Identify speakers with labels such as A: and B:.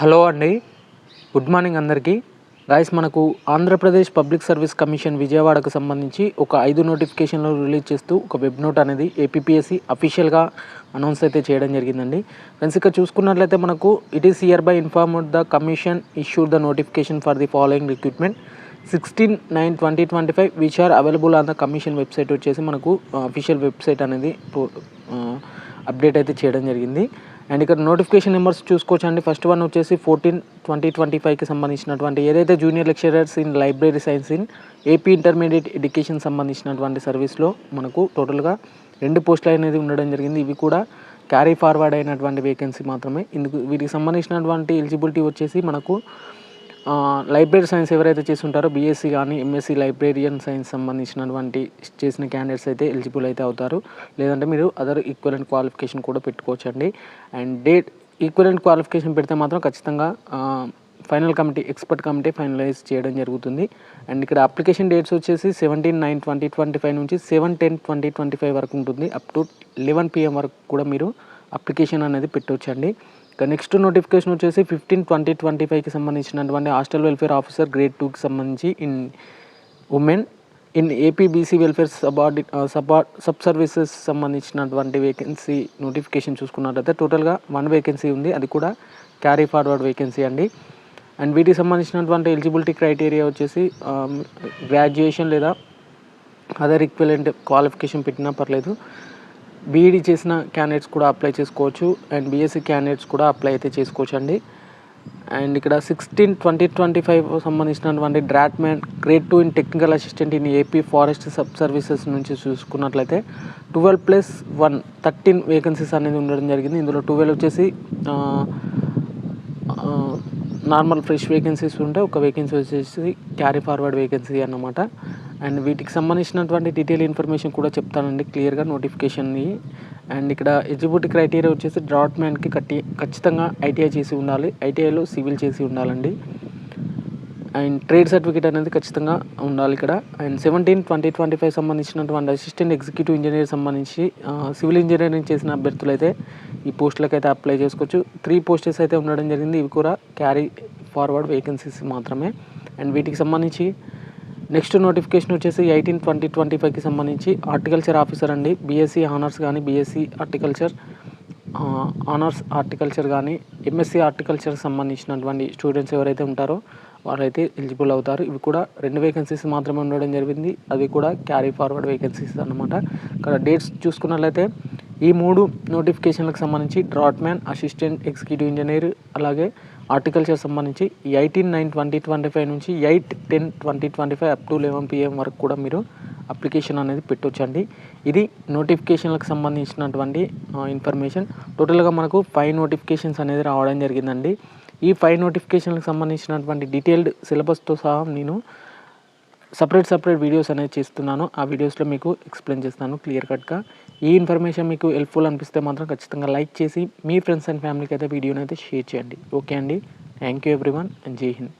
A: Hello అండి. Good morning అందరికీ. Guys మనకు ఆంధ్రప్రదేశ్ పబ్లిక్ సర్వీస్ కమిషన్ విజయవాడకు సంబంధించి ఒక ఐదు నోటిఫికేషన్లు రిలీజ్ చేస్తూ ఒక వెబ్ నోట్ అనేది ఏపీఎస్సి అఫీషియల్గా అనౌన్స్ అయితే చేయడం జరిగిందండి. ఫ్రెండ్స్ ఇక్కడ చూసుకున్నట్లయితే మనకు it is hereby informed the commission issue the notification for the following recruitment sixteen nine twenty twenty five which are available on the commission website వచ్చేసి మనకు uh, అఫీషియల్ వెబ్సైట్ అనేది uh, అప్డేట్ అయితే చేయడం జరిగింది. And ఇక్కడ notification numbers చూసుకోవచ్చు అండి first one వచ్చేసి ఫోర్టీన్ ట్వంటీ ట్వంటీ ఫైవ్కి సంబంధించినటువంటి ఏదైతే junior lecturers in library science in AP intermediate education సంబంధించినటువంటి సర్వీస్లో మనకు టోటల్గా రెండు పోస్టులు అనేది ఉండడం జరిగింది. ఇవి కూడా క్యారీ ఫార్వర్డ్ అయినటువంటి వేకెన్సీ మాత్రమే. ఇందుకు వీటికి సంబంధించినటువంటి ఎలిజిబిలిటీ వచ్చేసి మనకు లైబ్రరీ సైన్స్ ఎవరైతే చేస్తుంటారో బీఎస్సీ కానీ ఎంఎస్సీ లైబ్రేరియన్ సైన్స్ సంబంధించినటువంటి చేసిన క్యాండిడేట్స్ అయితే ఎలిజిబుల్ అయితే అవుతారు. లేదంటే మీరు అదర్ ఈక్వలెంట్ క్వాలిఫికేషన్ కూడా పెట్టుకోవచ్చండి. అండ్ డేట్ ఈక్వలెంట్ క్వాలిఫికేషన్ పెడితే మాత్రం ఖచ్చితంగా final committee expert committee finalise చేయడం జరుగుతుంది. అండ్ ఇక్కడ అప్లికేషన్ డేట్స్ వచ్చేసి seventeen nine twenty twenty five నుంచి seven ten twenty twenty five వరకు ఉంటుంది. అప్ టు లెవెన్ పిఎం వరకు కూడా మీరు అప్లికేషన్ అనేది పెట్టవచ్చండి ఇక నెక్స్ట్ నోటిఫికేషన్ వచ్చేసి ఫిఫ్టీన్ ట్వంటీ ట్వంటీ ఫైవ్కి సంబంధించినటువంటి హాస్టల్ వెల్ఫేర్ ఆఫీసర్ గ్రేడ్ టూకి సంబంధించి in women in APBC welfare సబార్డి సబా సబ్ సర్వీసెస్ సంబంధించినటువంటి వేకెన్సీ నోటిఫికేషన్ చూసుకున్నట్లయితే టోటల్గా వన్ వేకెన్సీ ఉంది. అది కూడా క్యారీ ఫార్వర్డ్ వేకెన్సీ అండి. అండ్ వీటికి సంబంధించినటువంటి ఎలిజిబిలిటీ క్రైటీరియా వచ్చేసి గ్రాడ్యుయేషన్ లేదా అదర్ ఈక్వలెంట్ క్వాలిఫికేషన్ పెట్టినా పర్లేదు. బీఈడీ చేసిన క్యాండిడేట్స్ కూడా అప్లై చేసుకోవచ్చు అండ్ బీఎస్సీ క్యాండిడేట్స్ కూడా అప్లై అయితే చేసుకోవచ్చు అండి అండ్ ఇక్కడ సిక్స్టీన్ ట్వంటీ ట్వంటీ ఫైవ్ సంబంధించినటువంటి draughtsman grade two in technical assistant in AP forest sub services నుంచి చూసుకున్నట్లయితే twelve plus one thirteen vacancies అనేది ఉండడం జరిగింది. ఇందులో ట్వెల్వ్ వచ్చేసి నార్మల్ ఫ్రెష్ వేకెన్సీస్ ఉంటే ఒక వేకెన్సీ వచ్చేసి క్యారీ ఫార్వర్డ్ వేకెన్సీ అన్నమాట. అండ్ వీటికి సంబంధించినటువంటి డీటెయిల్ ఇన్ఫర్మేషన్ కూడా చెప్తానండి క్లియర్గా నోటిఫికేషన్ని అండ్ ఇక్కడ ఎలిజిబిలిటీ క్రైటీరియా వచ్చేసి డ్రాట్ మ్యాన్కి కట్టి ఖచ్చితంగా ఐటీఐ చేసి ఉండాలి ఐటీఐలో సివిల్ చేసి ఉండాలండి. అండ్ ట్రేడ్ సర్టిఫికేట్ అనేది ఖచ్చితంగా ఉండాలి ఇక్కడ. And seventeen twenty twenty five సంబంధించినటువంటి అసిస్టెంట్ ఎగ్జిక్యూటివ్ ఇంజనీర్ సంబంధించి సివిల్ ఇంజనీరింగ్ చేసిన అభ్యర్థులు అయితే ఈ పోస్టులకు అయితే అప్లై చేసుకోవచ్చు. త్రీ పోస్టెస్ అయితే ఉండడం జరిగింది ఇవి కూడా క్యారీ ఫార్వర్డ్ వేకెన్సీస్ మాత్రమే. అండ్ వీటికి సంబంధించి నెక్స్ట్ నోటిఫికేషన్ వచ్చేసి ఎయిటీన్ ట్వంటీ ట్వంటీ ఫైవ్కి సంబంధించి హార్టికల్చర్ ఆఫీసర్ అండి. బీఎస్సీ ఆనర్స్ కానీ బీఎస్సీ హార్టికల్చర్ ఆనర్స్ హార్టికల్చర్ కానీ ఎంఎస్సీ హార్టికల్చర్కి సంబంధించినటువంటి స్టూడెంట్స్ ఎవరైతే ఉంటారో వారైతే ఎలిజిబుల్ అవుతారు. ఇవి కూడా రెండు వేకెన్సీస్ మాత్రమే ఉండడం జరిగింది. అవి కూడా క్యారీ ఫార్వర్డ్ వేకెన్సీస్ అనమాట ఇక్కడ డేట్స్ చూసుకున్నట్లయితే ఈ మూడు నోటిఫికేషన్లకు సంబంధించి draughtsman assistant executive engineer అలాగే ఆర్టికల్చర్ సంబంధించి eighteen nine twenty twenty five నుంచి eight ten twenty twenty five up to eleven PM వరకు కూడా మీరు అప్లికేషన్ అనేది పెట్టొచ్చండి. ఇది నోటిఫికేషన్లకు సంబంధించినటువంటి ఇన్ఫర్మేషన్. టోటల్గా మనకు ఫైవ్ నోటిఫికేషన్స్ అనేది రావడం జరిగిందండి. ఈ ఫైవ్ నోటిఫికేషన్లకు సంబంధించినటువంటి డీటెయిల్డ్ సిలబస్తో సహా నేను సపరేట్ సపరేట్ వీడియోస్ అనేది చేస్తున్నాను. ఆ వీడియోస్లో మీకు ఎక్స్ప్లెయిన్ చేస్తాను క్లియర్ కట్గా ఈ ఇన్ఫర్మేషన్ మీకు హెల్ప్ఫుల్ అనిపిస్తే మాత్రం ఖచ్చితంగా లైక్ చేసి మీ ఫ్రెండ్స్ అండ్ ఫ్యామిలీకి అయితే వీడియోని అయితే షేర్ చేయండి. ఓకే అండి? థ్యాంక్ యూ ఎవ్రీవన్ అండ్ జై హింద్